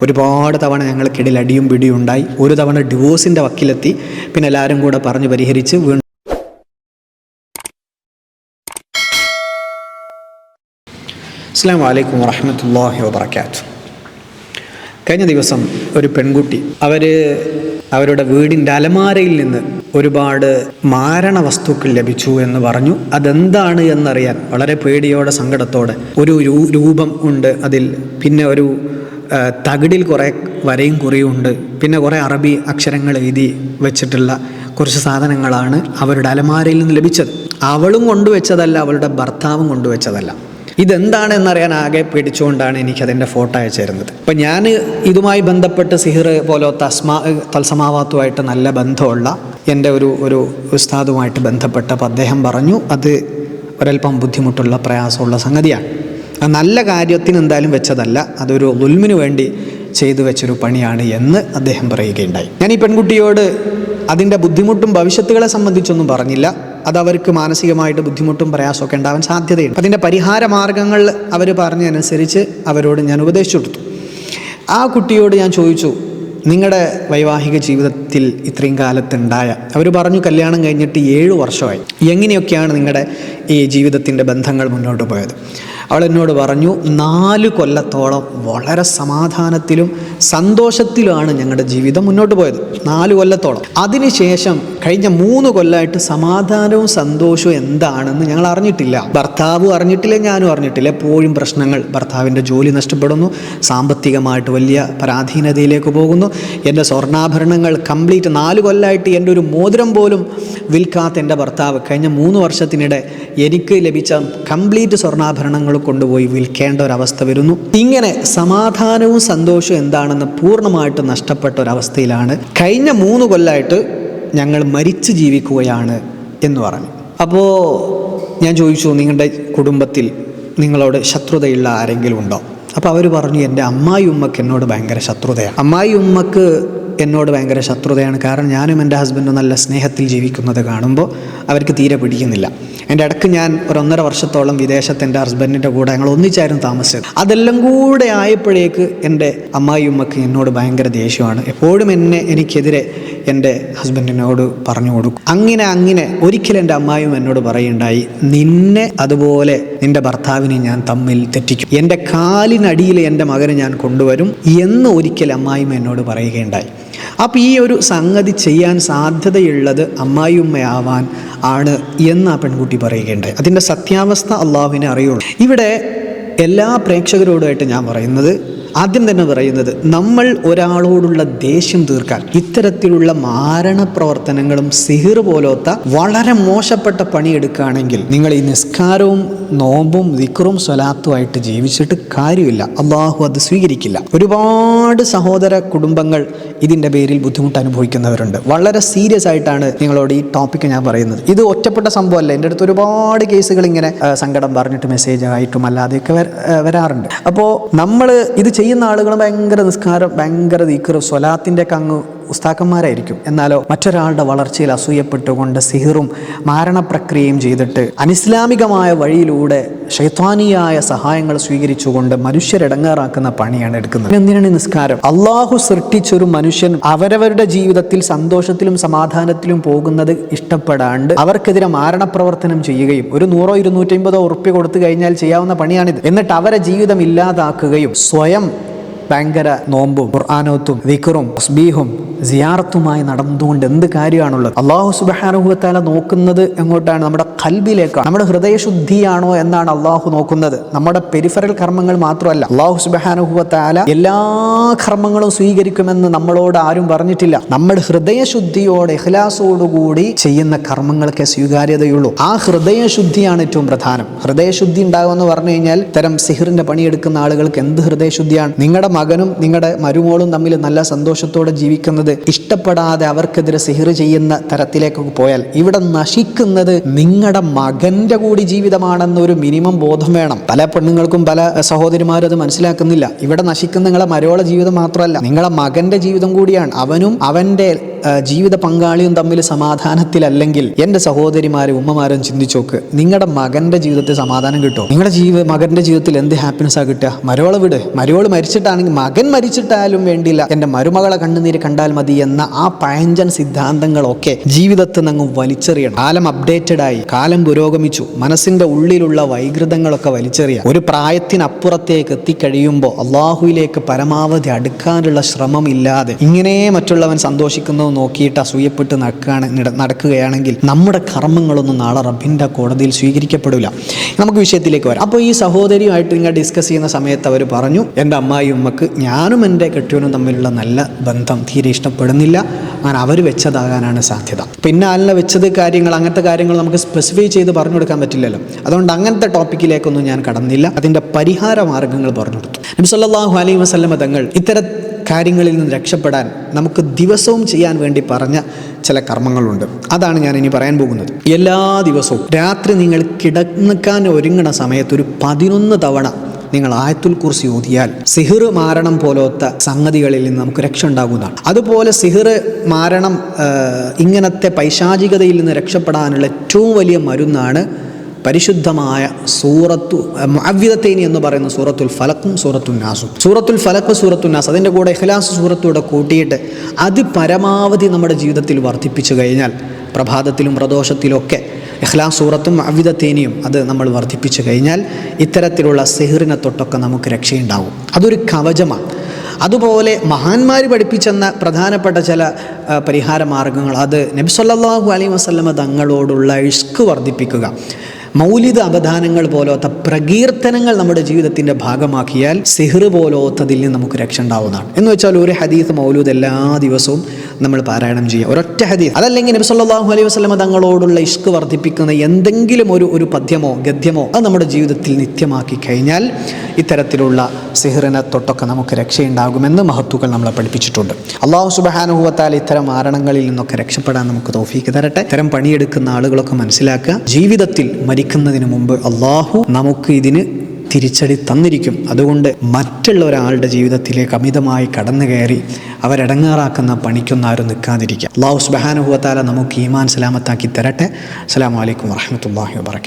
ഒരുപാട് തവണ ഞങ്ങൾക്കിടയിൽ അടിയും പിടിയും ഉണ്ടായി. ഒരു തവണ ഡിവോഴ്സിന്റെ വക്കിലെത്തി. പിന്നെ എല്ലാവരും കൂടെ പറഞ്ഞു പരിഹരിച്ച് വീണ്ടും അസ്സാം വലൈക്കും വറഹമത്തല്ലാഹി വാബർക്കാത്തു കഴിഞ്ഞ ദിവസം ഒരു പെൺകുട്ടി അവർ അവരുടെ വീടിന്റെ അലമാരയിൽ നിന്ന് ഒരുപാട് മാരണ വസ്തുക്കൾ ലഭിച്ചു എന്ന് പറഞ്ഞു. അതെന്താണ് എന്നറിയാൻ വളരെ പേടിയോടെ സങ്കടത്തോടെ ഒരു രൂപം ഉണ്ട് അതിൽ. പിന്നെ ഒരു തകിടിൽ കുറേ വരയും കുറിയും ഉണ്ട് പിന്നെ കുറേ അറബി അക്ഷരങ്ങൾ എഴുതി വെച്ചിട്ടുള്ള കുറച്ച് സാധനങ്ങളാണ് അവരുടെ അലമാരയിൽ നിന്ന് ലഭിച്ചത്. അവളും കൊണ്ടുവച്ചതല്ല അവളുടെ ഭർത്താവും കൊണ്ടുവച്ചതല്ല. ഇതെന്താണ് എന്നറിയാൻ ആകെ പേടിച്ചുകൊണ്ടാണ് എനിക്കതിന്റെ ഫോട്ടോ അയച്ചിരുന്നത് അപ്പം ഞാൻ ഇതുമായി ബന്ധപ്പെട്ട് സിഹിർ പോലത്തെ അസ്മാ തത്സമാവാത്തുമായിട്ട് നല്ല ബന്ധമുള്ള എന്റെ ഒരു ഒരു ഉസ്താദുമായിട്ട് ബന്ധപ്പെട്ടപ്പോൾ അദ്ദേഹം പറഞ്ഞു അത് ഒരൽപ്പം ബുദ്ധിമുട്ടുള്ള പ്രയാസമുള്ള സംഗതിയാണ്. നല്ല കാര്യത്തിന് എന്തായാലും വെച്ചതല്ല. അതൊരു ഉൽമിനു വേണ്ടി ചെയ്തു വെച്ചൊരു പണിയാണ് എന്ന് അദ്ദേഹം പറയുകയുണ്ടായി. ഞാൻ ഈ പെൺകുട്ടിയോട് അതിന്റെ ബുദ്ധിമുട്ടും ഭവിഷ്യത്തുകളെ സംബന്ധിച്ചൊന്നും പറഞ്ഞില്ല. അത് അവർക്ക് മാനസികമായിട്ട് ബുദ്ധിമുട്ടും പ്രയാസമൊക്കെ ഉണ്ടാവാൻ സാധ്യതയുണ്ട്. അതിന്റെ പരിഹാര മാർഗങ്ങൾ അവർ പറഞ്ഞതനുസരിച്ച് അവരോട് ഞാൻ ഉപദേശിച്ചു കൊടുത്തു. ആ കുട്ടിയോട് ഞാൻ ചോദിച്ചു നിങ്ങളുടെ വൈവാഹിക ജീവിതത്തിൽ ഇത്രയും കാലത്തുണ്ടായ അവർ പറഞ്ഞു കല്യാണം കഴിഞ്ഞിട്ട് ഏഴ് വർഷമായി. എങ്ങനെയൊക്കെയാണ് നിങ്ങളുടെ ഈ ജീവിതത്തിന്റെ ബന്ധങ്ങൾ മുന്നോട്ട് പോയത്? അവൾ എന്നോട് പറഞ്ഞു നാല് കൊല്ലത്തോളം വളരെ സമാധാനത്തിലും സന്തോഷത്തിലുമാണ് ഞങ്ങളുടെ ജീവിതം മുന്നോട്ട് പോയത്. നാല് കൊല്ലത്തോളം. അതിനുശേഷം കഴിഞ്ഞ മൂന്ന് കൊല്ലമായിട്ട് സമാധാനവും സന്തോഷവും എന്താണെന്ന് ഞങ്ങൾ അറിഞ്ഞിട്ടില്ല. ഭർത്താവ് അറിഞ്ഞിട്ടില്ല ഞാനും അറിഞ്ഞിട്ടില്ല. എപ്പോഴും പ്രശ്നങ്ങൾ ഭർത്താവിന്റെ ജോലി നഷ്ടപ്പെടുന്നു സാമ്പത്തികമായിട്ട് വലിയ പരാധീനതയിലേക്ക് പോകുന്നു. എന്റെ സ്വർണാഭരണങ്ങൾ കംപ്ലീറ്റ് നാല് കൊല്ലമായിട്ട് എന്റെ ഒരു മോതിരം പോലും വിൽക്കാത്ത എന്റെ ഭർത്താവ് കഴിഞ്ഞ മൂന്ന് വർഷത്തിനിടെ എനിക്ക് ലഭിച്ച കംപ്ലീറ്റ് സ്വർണാഭരണങ്ങൾ കൊണ്ടുപോയി വിൽക്കേണ്ട ഒരവസ്ഥ വരുന്നു. ഇങ്ങനെ സമാധാനവും സന്തോഷവും എന്താണെന്ന് പൂർണമായിട്ട് നഷ്ടപ്പെട്ട ഒരവസ്ഥയിലാണ്. കഴിഞ്ഞ മൂന്ന് കൊല്ലമായിട്ട് ഞങ്ങൾ മരിച്ച് ജീവിക്കുകയാണ് എന്ന് പറഞ്ഞു. അപ്പോൾ ഞാൻ ചോദിച്ചു നിങ്ങളുടെ കുടുംബത്തിൽ നിങ്ങളോട് ശത്രുതയുള്ള ആരെങ്കിലും ഉണ്ടോ? അപ്പോൾ അവർ പറഞ്ഞു എന്റെ അമ്മായി ഉമ്മക്ക് എന്നോട് ഭയങ്കര ശത്രുതയാണ്. അമ്മായി ഉമ്മക്ക് എന്നോട് ഭയങ്കര ശത്രുതയാണ്. കാരണം ഞാനും എന്റെ ഹസ്ബൻഡും നല്ല സ്നേഹത്തിൽ ജീവിക്കുന്നത് കാണുമ്പോൾ അവർക്ക് തീരെ പിടിക്കുന്നില്ല. എന്റെ ഇടയ്ക്ക് ഞാൻ ഒരു ഒന്നര വർഷത്തോളം വിദേശത്ത് എന്റെ ഹസ്ബൻഡിന്റെ കൂടെ ഞങ്ങൾ ഒന്നിച്ചായിരുന്നു താമസിച്ചത്. അതെല്ലാം കൂടെ ആയപ്പോഴേക്ക് എന്റെ അമ്മായി ഉമ്മക്ക് എന്നോട് ഭയങ്കര ദേഷ്യമാണ്. എപ്പോഴും എന്നെ എനിക്കെതിരെ എന്റെ ഹസ്ബൻഡിനോട് പറഞ്ഞു കൊടുക്കും. അങ്ങനെ അങ്ങനെ ഒരിക്കലും എന്റെ അമ്മായും എന്നോട് പറയുണ്ടായി നിന്നെ അതുപോലെ നിന്റെ ഭർത്താവിനെ ഞാൻ തമ്മിൽ തെറ്റിക്കും. എന്റെ കാലിനടിയിൽ എന്റെ മകനെ ഞാൻ കൊണ്ടുവരും എന്ന് ഒരിക്കൽ അമ്മായും എന്നോട് പറയുകയുണ്ടായി. അപ്പോൾ ഈ ഒരു സംഗതി ചെയ്യാൻ സാധ്യതയുള്ളത് അമ്മായിയുമ്മയാവാൻ ആണ് എന്ന് ആ പെൺകുട്ടി പറയുകയുണ്ടായി. അതിന്റെ സത്യാവസ്ഥ അള്ളാഹുവിനെ അറിയുള്ളൂ. ഇവിടെ എല്ലാ പ്രേക്ഷകരോടുമായിട്ട് ഞാൻ പറയുന്നത് ആദ്യം തന്നെ പറയുന്നത് നമ്മൾ ഒരാളോടുള്ള ദേഷ്യം തീർക്കാൻ ഇത്തരത്തിലുള്ള മാരണ പ്രവർത്തനങ്ങളും സിഹിർ പോലത്തെ വളരെ മോശപ്പെട്ട പണിയെടുക്കുകയാണെങ്കിൽ നിങ്ങൾ ഈ നിസ്കാരവും നോമ്പും വിക്രും സ്വലാത്തുമായിട്ട് ജീവിച്ചിട്ട് കാര്യമില്ല. അള്ളാഹു അത് സ്വീകരിക്കില്ല. ഒരുപാട് സഹോദര കുടുംബങ്ങൾ ഇതിന്റെ പേരിൽ ബുദ്ധിമുട്ട് അനുഭവിക്കുന്നവരുണ്ട്. വളരെ സീരിയസ് ആയിട്ടാണ് നിങ്ങളോട് ഈ ടോപ്പിക് ഞാൻ പറയുന്നത്. ഇത് ഒറ്റപ്പെട്ട സംഭവമല്ല. എന്റെ അടുത്ത് ഒരുപാട് കേസുകൾ ഇങ്ങനെ സങ്കടം പറഞ്ഞിട്ട് മെസ്സേജ് ആയിട്ടും അല്ലാതെയൊക്കെ വരാറുണ്ട്. അപ്പോൾ നമ്മൾ ഇത് ചെയ്യുന്ന ആളുകൾ ഭയങ്കര നിസ്കാരം ഭയങ്കര ദീക്കറും സ്വലാത്തിന്റെ ഒക്കെ അങ്ങ് ഉസ്താക്കന്മാരായിരിക്കും. എന്നാലോ മറ്റൊരാളുടെ വളർച്ചയിൽ അസൂയപ്പെട്ടുകൊണ്ട് സിഹിറും മാരണപ്രക്രിയയും ചെയ്തിട്ട് അനിസ്ലാമികമായ വഴിയിലൂടെ ശൈത്വാനിയായ സഹായങ്ങൾ സ്വീകരിച്ചുകൊണ്ട് മനുഷ്യരടങ്ങാറാക്കുന്ന പണിയാണ് എടുക്കുന്നത്. എന്തിനാണ് നിസ്കാരം? അള്ളാഹു സൃഷ്ടിച്ചൊരു മനുഷ്യൻ അവരവരുടെ ജീവിതത്തിൽ സന്തോഷത്തിലും സമാധാനത്തിലും പോകുന്നത് ഇഷ്ടപ്പെടാണ്ട് അവർക്കെതിരെ മാരണപ്രവർത്തനം ചെയ്യുകയും ഒരു നൂറോ ഇരുന്നൂറ്റമ്പതോ ഉറുപ്പ്യ കൊടുത്തു കഴിഞ്ഞാൽ ചെയ്യാവുന്ന പണിയാണിത്. എന്നിട്ട് അവരെ ജീവിതം ഇല്ലാതാക്കുകയും സ്വയം ഭയങ്കര നോമ്പും ഖുർആാനോത്തും വിക്റും സ്ബീഹും സിയാറത്തുമായി നടന്നുകൊണ്ട് എന്ത് കാര്യമാണുള്ളത്? അള്ളാഹു സുബഹാനുഭവത്താല നോക്കുന്നത് എങ്ങോട്ടാണ്? നമ്മുടെ കൽബിലേക്കാണ്. നമ്മുടെ ഹൃദയശുദ്ധിയാണോ എന്നാണ് അള്ളാഹു നോക്കുന്നത്. നമ്മുടെ പെരിഫറൽ കർമ്മങ്ങൾ മാത്രമല്ല. അള്ളാഹു സുബഹാനുഭവത്താല എല്ലാ കർമ്മങ്ങളും സ്വീകരിക്കുമെന്ന് നമ്മളോട് ആരും പറഞ്ഞിട്ടില്ല. നമ്മുടെ ഹൃദയശുദ്ധിയോടെ ഇഖ്ലാസോടുകൂടി ചെയ്യുന്ന കർമ്മങ്ങൾക്ക് സ്വീകാര്യതയുള്ളൂ. ആ ഹൃദയശുദ്ധിയാണ് ഏറ്റവും പ്രധാനം. ഹൃദയശുദ്ധി ഉണ്ടാകുമെന്ന് പറഞ്ഞു കഴിഞ്ഞാൽ തരം സിഹിറിന്റെ പണിയെടുക്കുന്ന ആളുകൾക്ക് എന്ത് ഹൃദയശുദ്ധിയാണ്? നിങ്ങളുടെ മകനും നിങ്ങളുടെ മരുമോളും തമ്മിൽ നല്ല സന്തോഷത്തോടെ ജീവിക്കുന്നത് ഇഷ്ടപ്പെടാതെ അവർക്കെതിരെ സിഹിർ ചെയ്യുന്ന തരത്തിലേക്ക് പോയാൽ ഇവിടെ നശിക്കുന്നത് നിങ്ങളുടെ മകന്റെ കൂടി ജീവിതമാണെന്നൊരു മിനിമം ബോധം വേണം. പല പെണ്ണുങ്ങൾക്കും പല സഹോദരിമാരും അത് മനസ്സിലാക്കുന്നില്ല. ഇവിടെ നശിക്കുന്ന നിങ്ങളെ മരോള ജീവിതം മാത്രമല്ല നിങ്ങളെ മകന്റെ ജീവിതം കൂടിയാണ്. അവനും അവന്റെ ജീവിത പങ്കാളിയും തമ്മിൽ സമാധാനത്തിലല്ലെങ്കിൽ എന്റെ സഹോദരിമാരും ഉമ്മമാരും ചിന്തിച്ചോക്ക്. നിങ്ങളുടെ മകന്റെ ജീവിതത്തിൽ സമാധാനം കിട്ടും? നിങ്ങളുടെ ജീവ മകന്റെ ജീവിതത്തിൽ എന്ത് ഹാപ്പിനെസ്സാണ് കിട്ടുക? മരോൾ വിട്. മരോൾ മരിച്ചിട്ടാണെങ്കിൽ അല്ലെങ്കിൽ മകൻ മരിച്ചിട്ടായാലും വേണ്ടില്ല എന്റെ മരുമകളെ കണ്ണുനീര് കണ്ടാൽ മതി എന്ന ആ പഴഞ്ചൻ സിദ്ധാന്തങ്ങളൊക്കെ ജീവിതത്തിൽ നിന്ന് വലിച്ചെറിയണം. കാലം അപ്ഡേറ്റഡ് ആയി കാലം പുരോഗമിച്ചു. മനസ്സിന്റെ ഉള്ളിലുള്ള വൈകൃതങ്ങളൊക്കെ വലിച്ചെറിയാം. ഒരു പ്രായത്തിനപ്പുറത്തേക്ക് എത്തിക്കഴിയുമ്പോൾ അള്ളാഹുയിലേക്ക് പരമാവധി അടുക്കാനുള്ള ശ്രമം ഇല്ലാതെ ഇങ്ങനെ മറ്റുള്ളവൻ സന്തോഷിക്കുന്നത് നോക്കിയിട്ട് അസൂയപ്പെട്ട് നടക്കുകയാണ് നടക്കുകയാണെങ്കിൽ നമ്മുടെ കർമ്മങ്ങളൊന്നും നാളെ റബ്ബിന്റെ കോടതിയിൽ സ്വീകരിക്കപ്പെടില്ല. നമുക്ക് വിഷയത്തിലേക്ക് വരാം. അപ്പോൾ ഈ സഹോദരിയുമായിട്ട് നിങ്ങൾ ഡിസ്കസ് ചെയ്യുന്ന സമയത്ത് അവർ പറഞ്ഞു എന്റെ അമ്മായി ഉമ്മക്ക് ഞാനും എന്റെ കെട്ടിയവനും തമ്മിലുള്ള നല്ല ബന്ധം തീരെ ഇഷ്ടപ്പെടുന്നില്ല. അങ്ങനെ അവർ വെച്ചതാകാനാണ് സാധ്യത. പിന്നെ ആലിനെ വെച്ചത് കാര്യങ്ങൾ അങ്ങനത്തെ കാര്യങ്ങൾ നമുക്ക് സ്പെസിഫൈ ചെയ്ത് പറഞ്ഞു കൊടുക്കാൻ പറ്റില്ലല്ലോ. അതുകൊണ്ട് അങ്ങനത്തെ ടോപ്പിക്കിലേക്കൊന്നും ഞാൻ കടന്നില്ല. അതിന്റെ പരിഹാര മാർഗങ്ങൾ പറഞ്ഞു കൊടുത്തു. നബി സല്ലല്ലാഹു അലൈഹി വസല്ലമ തങ്ങൾ ഇത്തരം കാര്യങ്ങളിൽ നിന്ന് രക്ഷപ്പെടാൻ നമുക്ക് ദിവസവും ചെയ്യാൻ വേണ്ടി പറഞ്ഞ ചില കർമ്മങ്ങളുണ്ട്. അതാണ് ഞാൻ ഇനി പറയാൻ പോകുന്നത്. എല്ലാ ദിവസവും രാത്രി നിങ്ങൾ കിടക്കാൻ ഒരുങ്ങണ സമയത്ത് ഒരു പതിനൊന്ന് തവണ നിങ്ങൾ ആയത്തുൽ കുർസി ഓതിയാൽ സിഹിർ മാരണം പോലത്തെ സംഗതികളിൽ നിന്ന് നമുക്ക് രക്ഷ ഉണ്ടാകുന്നതാണ്. അതുപോലെ സിഹിർ മാരണം ഇങ്ങനത്തെ പൈശാചികതയിൽ നിന്ന് രക്ഷപ്പെടാനുള്ള ഏറ്റവും വലിയ മരുന്നാണ് പരിശുദ്ധമായ സൂറത്തു അവ്യതത്തേനി എന്ന് പറയുന്ന സൂറത്തുൽ ഫലക്കും സൂറത്തുൽ നാസും. സൂറത്തുൽ ഫലക്ക് സൂറത്തുൽ നാസ് അതിന്റെ കൂടെ ഇഖ്ലാസ് സൂറത്തൂടെ കൂട്ടിയിട്ട് അത് പരമാവധി നമ്മുടെ ജീവിതത്തിൽ വർദ്ധിപ്പിച്ചു കഴിഞ്ഞാൽ പ്രഭാതത്തിലും പ്രദോഷത്തിലൊക്കെ ഇഖ്ലാസ് സൂറത്തും അവ്യതത്തേനിയും അത് നമ്മൾ വർദ്ധിപ്പിച്ചു കഴിഞ്ഞാൽ ഇത്തരത്തിലുള്ള സിഹിറിനെ തൊട്ടൊക്കെ നമുക്ക് രക്ഷയുണ്ടാവും. അതൊരു കവചമാണ്. അതുപോലെ മഹാന്മാർ പഠിപ്പിച്ചെന്ന പ്രധാനപ്പെട്ട ചില പരിഹാര മാർഗങ്ങൾ അത് നബി സല്ലല്ലാഹു അലൈഹി വസല്ലമ തങ്ങളോടുള്ള ഇഷ്ക് വർദ്ധിപ്പിക്കുക. മൗലിക അവധാനങ്ങൾ പോലത്തെ പ്രകീർത്തനങ്ങൾ നമ്മുടെ ജീവിതത്തിന്റെ ഭാഗമാക്കിയാൽ സിഹിർ പോലത്തതിൽ നിന്ന് നമുക്ക് രക്ഷ ഉണ്ടാവുന്നതാണ്. എന്ന് വെച്ചാൽ ഒരു ഹദീസ് മൗലൂദ് എല്ലാ ദിവസവും നമ്മൾ പാരായണം ചെയ്യുക ഒരൊറ്റ ഹദീസ്. അതല്ലെങ്കിൽ നബി സല്ലല്ലാഹു അലൈഹി വസല്ലമ തങ്ങളോടുള്ള ഇഷ്ക് വർദ്ധിപ്പിക്കുന്ന എന്തെങ്കിലും ഒരു ഒരു പദ്യമോ ഗദ്യമോ അത് നമ്മുടെ ജീവിതത്തിൽ നിത്യമാക്കി കഴിഞ്ഞാൽ ഇത്തരത്തിലുള്ള സിഹ്റിനെ തൊട്ടൊക്കെ നമുക്ക് രക്ഷയുണ്ടാകുമെന്ന് മഹത്തുക്കൾ നമ്മളെ പഠിപ്പിച്ചിട്ടുണ്ട്. അള്ളാഹു സുബഹാനുഭവത്താൽ ഇത്തരം ആരണങ്ങളിൽ നിന്നൊക്കെ രക്ഷപ്പെടാൻ നമുക്ക് തോഫീക്ക് തരട്ടെ. ഇത്തരം പണിയെടുക്കുന്ന ആളുകളൊക്കെ മനസ്സിലാക്കുക. ജീവിതത്തിൽ മരിക്കുന്നതിന് മുമ്പ് അള്ളാഹു നമുക്ക് ഇതിന് തിരിച്ചടി തന്നിരിക്കും. അതുകൊണ്ട് മറ്റുള്ള ഒരാളുടെ ജീവിതത്തിലേക്ക് അമിതമായി കടന്നു കയറി അവരടങ്ങാറാക്കുന്ന പണിക്കൊന്നും ആരും നിൽക്കാതിരിക്കുക. അള്ളാഹു സുബഹാനുഭവത്താല നമുക്ക് ഈമാൻ സലാമത്താക്കി തരട്ടെ. അസ്സാം അലൈക്കും വാഹമത്തല്ലാഹി വബറകാതുഹു